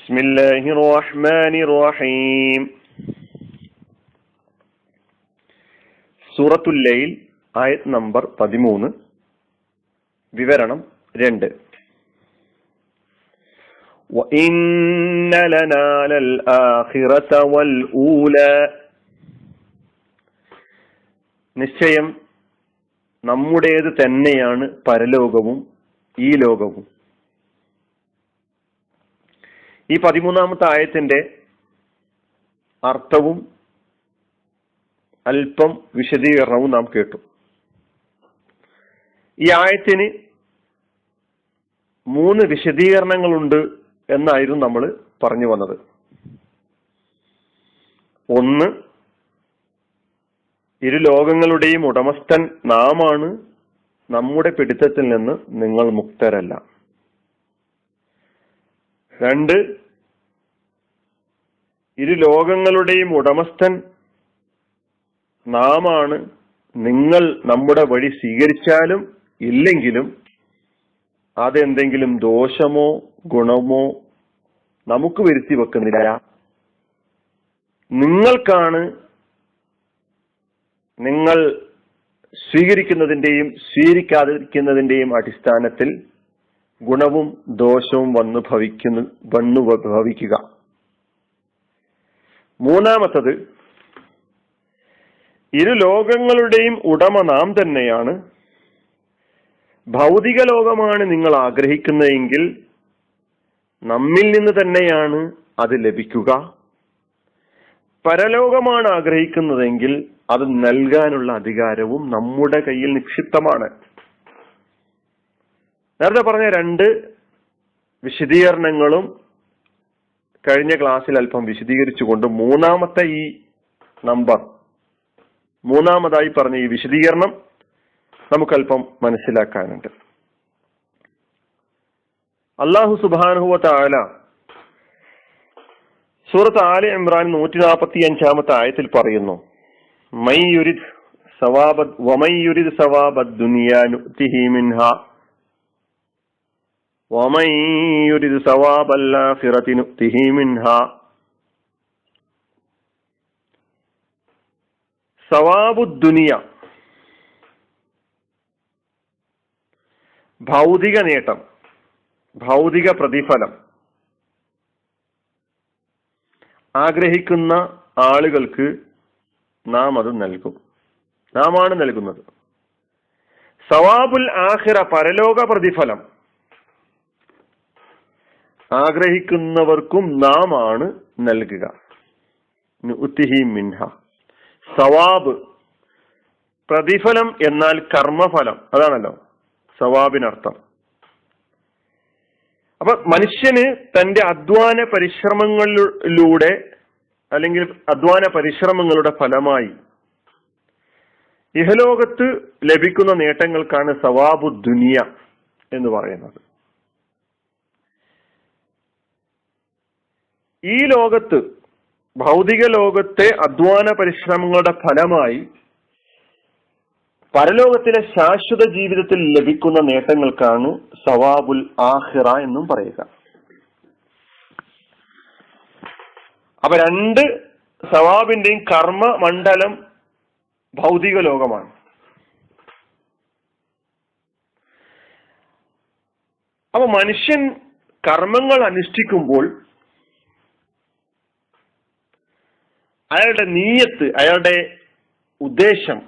بسم الله الرحمن الرحيم സൂറത്തുൽ ലൈൽ ആയത് നമ്പർ പതിമൂന്ന് വിവരണം രണ്ട് وإن لنا للآخرة والأولى നിശ്ചയം നമ്മുടേത് തന്നെയാണ് പരലോകവും ഈ ലോകവും ഈ പതിമൂന്നാമത്തെ ആയത്തിന്റെ അർത്ഥവും അല്പം വിശദീകരണവും നാം കേട്ടു. ഈ ആയത്തിന് മൂന്ന് വിശദീകരണങ്ങളുണ്ട് എന്നായിരുന്നു നമ്മൾ പറഞ്ഞു വന്നത്. ഒന്ന് ഇരു ലോകങ്ങളുടെയും ഉടമസ്ഥൻ നാമാണ് നമ്മുടെ പിടുത്തത്തിൽ നിന്ന് നിങ്ങൾ മുക്തരല്ല. രണ്ട് ഇരു ലോകങ്ങളുടെയും ഉടമസ്ഥൻ നാമാണ്. നിങ്ങൾ നമ്മുടെ വഴി സ്വീകരിച്ചാലും ഇല്ലെങ്കിലും അതെന്തെങ്കിലും ദോഷമോ ഗുണമോ നമുക്ക് വരുത്തി വെക്കുന്നില്ല. നിങ്ങൾക്കാണ് നിങ്ങൾ സ്വീകരിക്കുന്നതിന്റെയും സ്വീകരിക്കാതിരിക്കുന്നതിന്റെയും അടിസ്ഥാനത്തിൽ ഗുണവും ദോഷവും വന്നു ഭവിക്കുന്നു വന്നു ഭവിക്കുക. മൂന്നാമത്തത് ഇരു ലോകങ്ങളുടെയും ഉടമ നാം തന്നെയാണ്. ഭൗതിക ലോകമാണ് നിങ്ങൾ ആഗ്രഹിക്കുന്നതെങ്കിൽ നമ്മിൽ നിന്ന് തന്നെയാണ് അത് ലഭിക്കുക. പരലോകമാണ് ആഗ്രഹിക്കുന്നതെങ്കിൽ അത് നൽകാനുള്ള അധികാരവും നമ്മുടെ കയ്യിൽ നിക്ഷിപ്തമാണ്. നേരത്തെ പറഞ്ഞ രണ്ട് വിശദീകരണങ്ങളും കഴിഞ്ഞ ക്ലാസ്സിൽ അല്പം വിശദീകരിച്ചുകൊണ്ട് മൂന്നാമത്തെ ഈ നമ്പർ മൂന്നാമതായി പറഞ്ഞ ഈ വിശദീകരണം നമുക്കല്പം മനസ്സിലാക്കാനുണ്ട്. അള്ളാഹു സുബാനുഹുവ താല സൂറത്ത് ആലി ഇമ്രാൻ നൂറ്റി നാൽപ്പത്തി അഞ്ചാമത്തെ ആയത്തിൽ പറയുന്നു മൈ യുരിദ് സവാബദ് വമൈ യുരിദ് സവാബദ് ദുനിയാനുത്തിഹി മിൻഹ ഭൗതിക നേട്ടം ഭൗതിക പ്രതിഫലം. ആഗ്രഹിക്കുന്ന ആളുകൾക്ക് നാം അത് നൽകും. നാം ആണ് നൽകുന്നത്. സവാബുൽ ആഹിറ പരലോക പ്രതിഫലം. ആഗ്രഹിക്കുന്നവർക്കും നാം ആണ് നൽകുക മിൻഹ. സവാബ്. പ്രതിഫലം എന്നാൽ കർമ്മഫലം. അതാണല്ലോ. സവാബിനർത്ഥം. അപ്പൊ മനുഷ്യന് തന്റെ അധ്വാന പരിശ്രമങ്ങളിലൂടെ അല്ലെങ്കിൽ അധ്വാന പരിശ്രമങ്ങളുടെ ഫലമായി ഇഹലോകത്ത് ലഭിക്കുന്ന നേട്ടങ്ങൾക്കാണ് സവാബു ദുനിയ എന്ന് പറയുന്നത്. ഈ ലോകത്ത് ഭൗതിക ലോകത്തെ അധ്വാന പരിശ്രമങ്ങളുടെ ഫലമായി പരലോകത്തിലെ ശാശ്വത ജീവിതത്തിൽ ലഭിക്കുന്ന നേട്ടങ്ങൾക്കാണ് സവാബുൽ ആഹിറ എന്നും പറയുക. അപ്പൊ രണ്ട് സവാബിന്റെയും കർമ്മ മണ്ഡലം ഭൗതിക ലോകമാണ്. അപ്പൊ മനുഷ്യൻ കർമ്മങ്ങൾ അനുഷ്ഠിക്കുമ്പോൾ അയാളുടെ നീയത്ത് അയാളുടെ ഉദ്ദേശം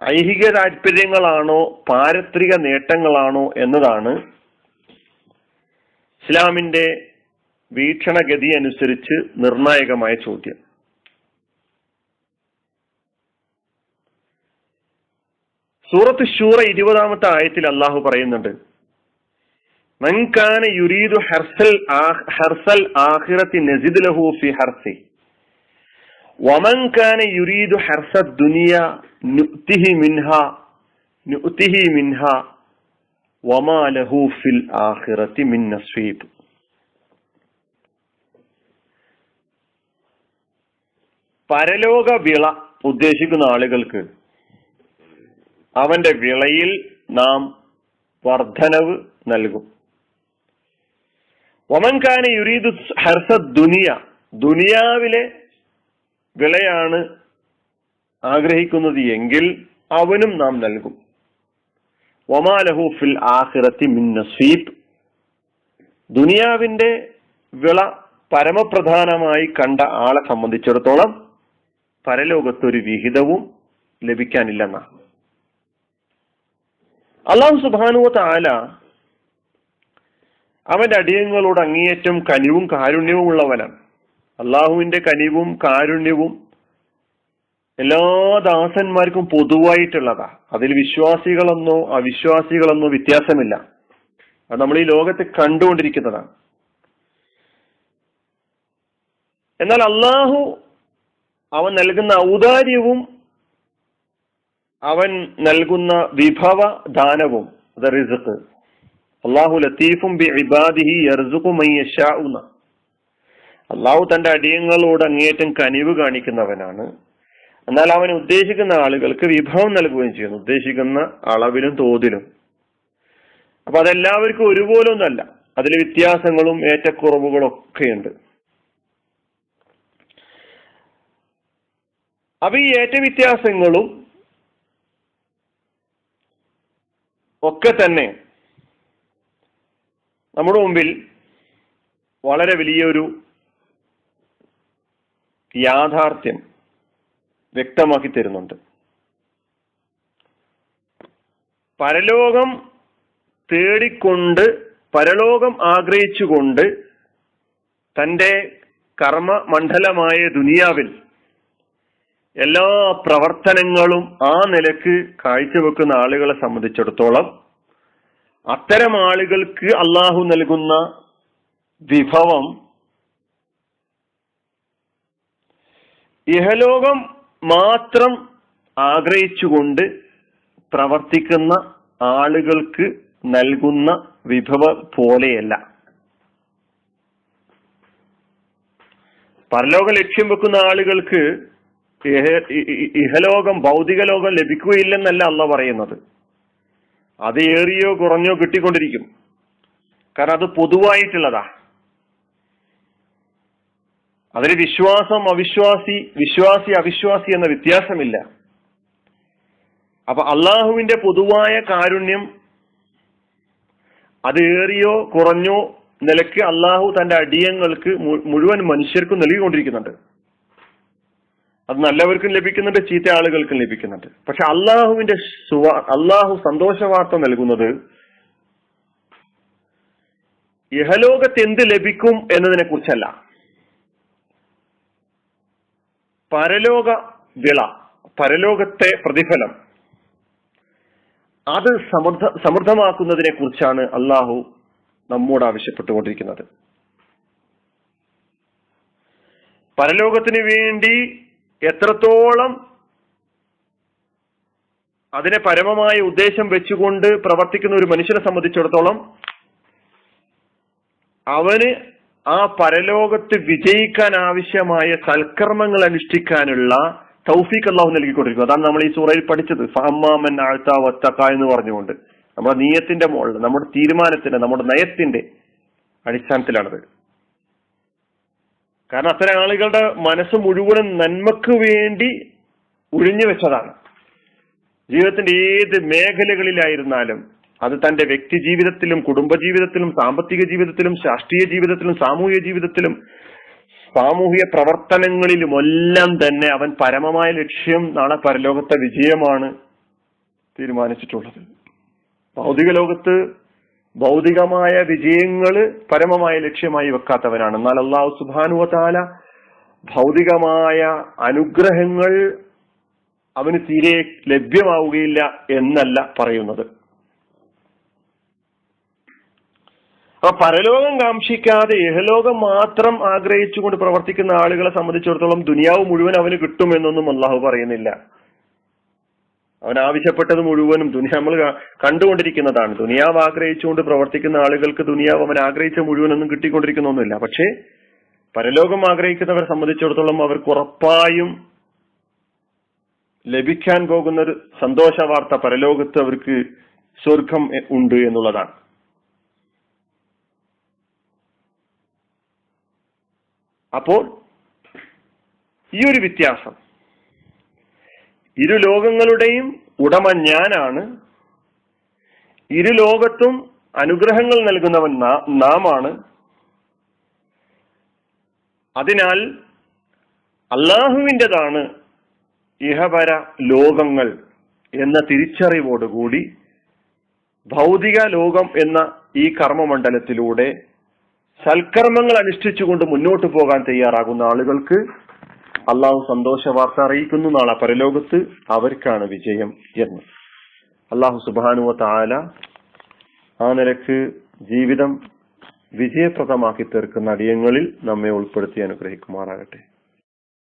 ഐഹിക താല്പര്യങ്ങളാണോ പാരത്രിക നേട്ടങ്ങളാണോ എന്നതാണ് ഇസ്ലാമിന്റെ വീക്ഷണഗതി അനുസരിച്ച് നിർണായകമായ ചോദ്യം. സൂറത്ത് ഷൂറ ഇരുപതാമത്തെ ആയത്തിൽ അള്ളാഹു പറയുന്നുണ്ട് മൻകാന യുരീദു ഹർസൽ ഹർസൽ ആഹിറത്തി നസിദ് ലഹു ഫി ഹർസി വമൻ കാന യുരീദു ഹർസ ദുനിയ നുഅ്തിഹി മിൻഹ നുഅ്തിഹി മിൻഹ വമാലഹു ഫിൽ ആഖിറത്തി മിൻ നസീബ് പരലോക വിള ഉദ്ദേശിക്കുന്ന ആളുകൾക്ക് അവന്റെ വിളയിൽ നാം വർധനവ് നൽകും. ഒമൻഖാന യുരീദു ഹർസ ദുനിയ ദുനിയാവിലെ വിളയാണ് ആഗ്രഹിക്കുന്നത് എങ്കിൽ അവനും നാം നൽകും. ഒമാലഹു ഫിൽ ആഹിറത്തി മിന്നസീബ് നസീബ്. ദുനിയാവിന്റെ വിള പരമപ്രധാനമായി കണ്ട ആളെ സംബന്ധിച്ചിടത്തോളം പരലോകത്തൊരു വിഹിതവും ലഭിക്കാനില്ലെന്നാണ്. അള്ളാഹു സുബാനുവ താല അവന്റെ അടിയങ്ങളോട് അങ്ങേയറ്റം കനിവും കാരുണ്യവും ഉള്ളവനാണ് അള്ളാഹുവിന്റെ കനിവും കാരുണ്യവും എല്ലാ ദാസന്മാർക്കും പൊതുവായിട്ടുള്ളതാ. അതിൽ വിശ്വാസികളെന്നോ അവിശ്വാസികളെന്നോ വ്യത്യാസമില്ല. അത് നമ്മൾ ഈ ലോകത്ത് കണ്ടുകൊണ്ടിരിക്കുന്നതാണ് എന്നാൽ അള്ളാഹു അവൻ നൽകുന്ന ഔദാര്യവും അവൻ നൽകുന്ന വിഭവ ദാനവും അത് റിസക്ക് അള്ളാഹു ലത്തീഫും അള്ളാഹു തന്റെ അടിയങ്ങളോട് അങ്ങേറ്റം കനിവ് കാണിക്കുന്നവനാണ്. എന്നാൽ അവൻ ഉദ്ദേശിക്കുന്ന ആളുകൾക്ക് വിഭവം നൽകുകയും ചെയ്യുന്നു ഉദ്ദേശിക്കുന്ന അളവിലും തോതിലും. അപ്പൊ അതെല്ലാവർക്കും ഒരുപോലെ ഒന്നല്ല അതിൽ വ്യത്യാസങ്ങളും ഏറ്റക്കുറവുകളും ഒക്കെയുണ്ട്. അപ്പൊ ഈ ഏറ്റ വ്യത്യാസങ്ങളും ഒക്കെ തന്നെ നമ്മുടെ മുമ്പിൽ വളരെ വലിയൊരു യാഥാർത്ഥ്യം വ്യക്തമാക്കി തരുന്നുണ്ട്. പരലോകം തേടിക്കൊണ്ട് പരലോകം ആഗ്രഹിച്ചുകൊണ്ട് തന്റെ കർമ്മ മണ്ഡലമായ ദുനിയാവിൽ എല്ലാ പ്രവർത്തനങ്ങളും ആ നിലയ്ക്ക് കാഴ്ചവെക്കുന്ന ആളുകളെ സംബന്ധിച്ചിടത്തോളം അത്തരം ആളുകൾക്ക് അള്ളാഹു നൽകുന്ന വിഭവം ഇഹലോകം മാത്രം ആഗ്രഹിച്ചുകൊണ്ട് പ്രവർത്തിക്കുന്ന ആളുകൾക്ക് നൽകുന്ന വിഭവ പോലെയല്ല. പരലോകം ലക്ഷ്യം വെക്കുന്ന ആളുകൾക്ക് ഇഹലോകം ഭൗതിക ലോകം ലഭിക്കുകയില്ലെന്നല്ല അല്ല പറയുന്നത്. അത് ഏറിയോ കുറഞ്ഞോ കിട്ടിക്കൊണ്ടിരിക്കും. കാരണം അത് പൊതുവായിട്ടുള്ളതാ. അതിൽ വിശ്വാസം അവിശ്വാസി വിശ്വാസി അവിശ്വാസി എന്ന വ്യത്യാസമില്ല. അപ്പൊ അള്ളാഹുവിന്റെ പൊതുവായ കാരുണ്യം അത് ഏറിയോ കുറഞ്ഞോ നിലയ്ക്ക് അള്ളാഹു തന്റെ അടിയങ്ങൾക്ക് മുഴുവൻ മനുഷ്യർക്കും നൽകിക്കൊണ്ടിരിക്കുന്നുണ്ട്. അത് നല്ലവർക്കും ലഭിക്കുന്നുണ്ട് ചീത്ത ആളുകൾക്കും ലഭിക്കുന്നുണ്ട്. പക്ഷെ അള്ളാഹുവിന്റെ അള്ളാഹു സന്തോഷ വാർത്ത നൽകുന്നത് യഹലോകത്ത് എന്ത് ലഭിക്കും എന്നതിനെ കുറിച്ചല്ല പരലോക വിള പരലോകത്തെ പ്രതിഫലം. അത് സമൃദ്ധ സമൃദ്ധമാക്കുന്നതിനെ കുറിച്ചാണ് അള്ളാഹു നമ്മോട് ആവശ്യപ്പെട്ടുകൊണ്ടിരിക്കുന്നത്. പരലോകത്തിന് വേണ്ടി എത്രത്തോളം അതിനെ പരമമായ ഉദ്ദേശം വെച്ചുകൊണ്ട് പ്രവർത്തിക്കുന്ന ഒരു മനുഷ്യനെ സംബന്ധിച്ചിടത്തോളം അവന് ആ പരലോകത്ത് വിജയിക്കാൻ ആവശ്യമായ സൽക്കർമ്മങ്ങൾ അനുഷ്ഠിക്കാനുള്ള തൗഫീഖ് അള്ളാഹു നൽകിക്കൊണ്ടിരിക്കും അതാണ് നമ്മൾ ഈ സൂറയിൽ പഠിച്ചത്. ഫഹമ്മാമൻ ആഴ്ത്ത വത്തക്ക എന്ന് പറഞ്ഞുകൊണ്ട്. നമ്മുടെ നീയത്തിന്റെ മുകളിൽ നമ്മുടെ തീരുമാനത്തിന്റെ നമ്മുടെ നയത്തിന്റെ അടിസ്ഥാനത്തിലാണത്. കാരണം അത്തരം ആളുകളുടെ മനസ്സ് മുഴുവനും നന്മക്ക് വേണ്ടി ഒഴിഞ്ഞു വെച്ചതാണ്. ജീവിതത്തിന്റെ ഏത് മേഖലകളിലായിരുന്നാലും അത് തന്റെ വ്യക്തി ജീവിതത്തിലും കുടുംബ ജീവിതത്തിലും സാമ്പത്തിക ജീവിതത്തിലും രാഷ്ട്രീയ ജീവിതത്തിലും സാമൂഹിക ജീവിതത്തിലും സാമൂഹിക പ്രവർത്തനങ്ങളിലുമെല്ലാം തന്നെ അവൻ പരമമായ ലക്ഷ്യം നാളെ പരലോകത്തെ വിജയമാണ് തീരുമാനിച്ചിട്ടുള്ളത്. ഭൗതിക ലോകത്ത് ഭൗതികമായ വിജയങ്ങൾ പരമമായ ലക്ഷ്യമായി വെക്കാത്തവനാണ്. എന്നാൽ അള്ളാഹു സുബാനുവതാല ഭൗതികമായ അനുഗ്രഹങ്ങൾ അവന് തീരെ ലഭ്യമാവുകയില്ല എന്നല്ല പറയുന്നത്. അപ്പൊ പരലോകം കാക്ഷിക്കാതെ ഇഹലോകം മാത്രം ആഗ്രഹിച്ചുകൊണ്ട് പ്രവർത്തിക്കുന്ന ആളുകളെ സംബന്ധിച്ചിടത്തോളം ദുനിയാവ് മുഴുവൻ അവന് കിട്ടുമെന്നൊന്നും അള്ളാഹു പറയുന്നില്ല. അവൻ ആവശ്യപ്പെട്ടത് മുഴുവനും ദുനിയ നമ്മൾ കണ്ടുകൊണ്ടിരിക്കുന്നതാണ്. ദുനിയാവ് ആഗ്രഹിച്ചുകൊണ്ട് പ്രവർത്തിക്കുന്ന ആളുകൾക്ക് ദുനിയാവ് അവൻ ആഗ്രഹിച്ച മുഴുവനൊന്നും കിട്ടിക്കൊണ്ടിരിക്കുന്നൊന്നുമില്ല. പക്ഷേ പരലോകം ആഗ്രഹിക്കുന്നവരെ സംബന്ധിച്ചിടത്തോളം അവർക്ക് ഉറപ്പായും ലഭിക്കാൻ പോകുന്ന ഒരു സന്തോഷ വാർത്ത പരലോകത്ത് അവർക്ക് സ്വർഗം ഉണ്ട് എന്നുള്ളതാണ്. അപ്പോൾ ഈ ഒരു വ്യത്യാസം. ഇരു ലോകങ്ങളുടെയും ഉടമ ഞാനാണ്. ഇരു ലോകത്തും അനുഗ്രഹങ്ങൾ നൽകുന്നവൻ നാമാണ്. അതിനാൽ അള്ളാഹുവിന്റെതാണ് ഇഹപര ലോകങ്ങൾ എന്ന തിരിച്ചറിവോടുകൂടി ഭൗതിക ലോകം എന്ന ഈ കർമ്മമണ്ഡലത്തിലൂടെ സൽക്കർമ്മങ്ങൾ അനുഷ്ഠിച്ചുകൊണ്ട് മുന്നോട്ട് പോകാൻ തയ്യാറാകുന്ന ആളുകൾക്ക് അള്ളാഹു സന്തോഷ വാർത്ത അറിയിക്കുന്നു. നാളെ പരലോകത്ത് അവർക്കാണ് വിജയം എന്ന്. അള്ളാഹു സുബാനുവ താല ആ നിലയ്ക്ക് ജീവിതം വിജയപ്രദമാക്കി തീർക്കുന്ന അടിയങ്ങളിൽ നമ്മെ ഉൾപ്പെടുത്തി അനുഗ്രഹിക്കുമാറാകട്ടെ.